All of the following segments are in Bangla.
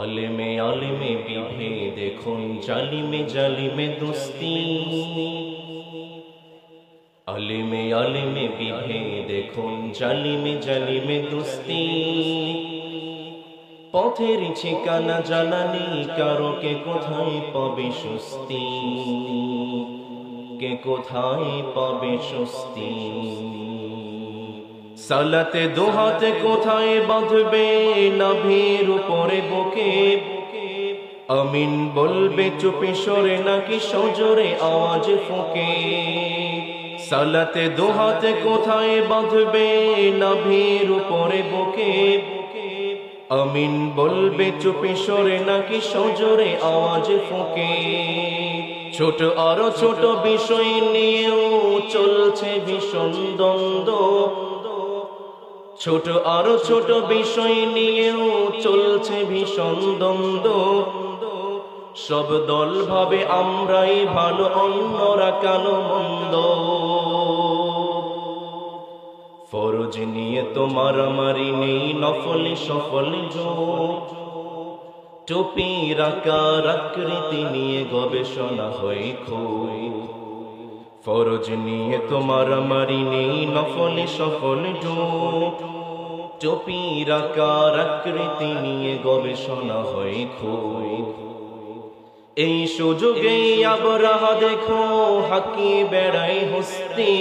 আলেমে আলেমে বিভে দেখুন জালিমে জালিমে দোস্তি। আলেমে আলেমে বিভে দেখুন জালিমে জালিমে দোস্তি। পথের ঠিকানা জানা নেই, কারও কে কোথায় পাবে সুস্তি? কে কোথায় পাবে সুস্তি? সালাতে দোহাতে কোথায় বাঁধবে নাভির উপরে বকে? আমিন বলবে, চুপে সরে নাকি সজোরে আওয়াজ ফুকে? সালাতে দোহাতে কোথায় বাঁধবে নাভির উপরে বুকে? আমিন বলবে, চুপে সরে নাকি সজোরে আওয়াজ ফুকে? ছোট আরও ছোট বিষয় নিয়েও চলছে ভীষণ দ্বন্দ্ব। ছোট আরও ছোট বিষয় নিয়েও চলছে ভীষণ দ্বন্দ্ব। সব দল ভাবে আমরাই ভালো, অন্যরা কালো মন্দ? ফরজ নিয়ে তোমার আমারি নেই, নফলে সফলে টুপি রাকার আকৃতি নিয়ে গবেষণা হয়ে খুব। ফরজ নিয়ে তোমার মারি নেই নফলে সফল যোগ টুপি রাকার আকৃতি নিয়ে গবেষণা হয়ে খুব। এই সুযোগে আবরাহা দেখো, হাকি বেড়াই হস্তি।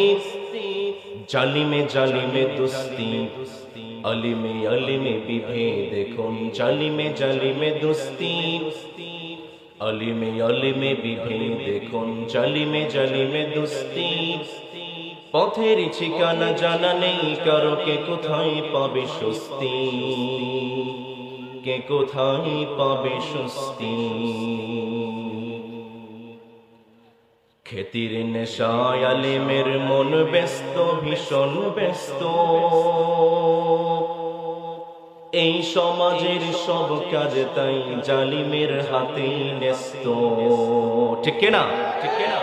জালিমে জালিমে দুস্তি, আলিমে আলিমে বিভে দেখুন, জালিমে জালিমে দুস্তি। আলিমে আলিমে বিভে দেখুন জালিমে জালিমে দুস্তি? পথের ঠিকানা জানা নেই, কারও কে কোথায় পাবে স্বস্তি? কে কোথায় পাবে স্বস্তি? খেতির নেশায় আলিমের মন ব্যস্ত, ভীষণ ব্যস্ত। সমাজের সব কাজ তাই জালিমের হাতে ন্যস্ত। ঠিক না ঠিক না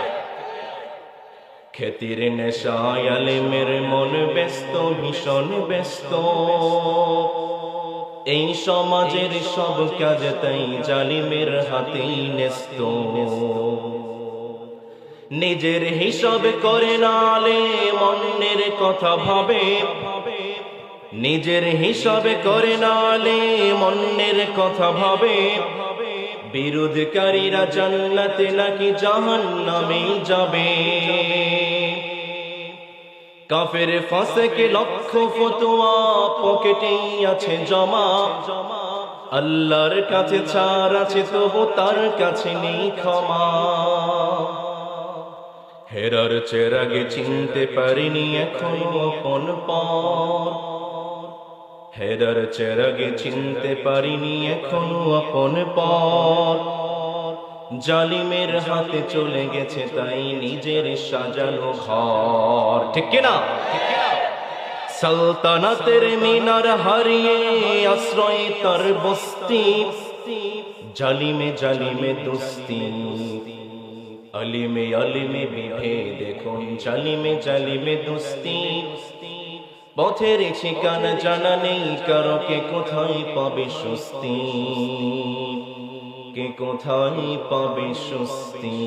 খেতির নেশায় আলিমের মন ব্যস্ত ভীষণ ব্যস্ত। এই সমাজের সব কাজ তাই জালিমের হাতে ন্যস্ত। নিজের হিসাব করে নালে মনের কথা ভাবে। নিজের হিসাবে করে নালে মনের কথা ভাবে। বিরোধকারীরা জান্নাতে নাকি জাহান্নামে যাবে। কাফের ফাঁসেকে লক্ষ ফতোয়া পকেটেই আছে জমা। আল্লাহর কাছে ছাড় আছে, তবু তার কাছে নেই ক্ষমা। হেরার চেরাগে চিনতে পারিনি, এখন আপন পর হেরার চেরাগে চিনতে পারিনি এখন আপন পর জালিমের হাতে চলে গেছে তাই নিজের সাজানো ঘর। ঠিক কিনা? সালতানাতের মিনার হারিয়ে আশ্রয় তার বস্তি। জালিমে জালিমে দুস্তি। আলিমে আলিমে বিভে দেখুন জালিমে জালিমে দুস্তি। পথের ঠিকানা জানা নেই কারও কে কোথায় পাবে স্বস্তি? কে কোথায় পাবে সুস্তি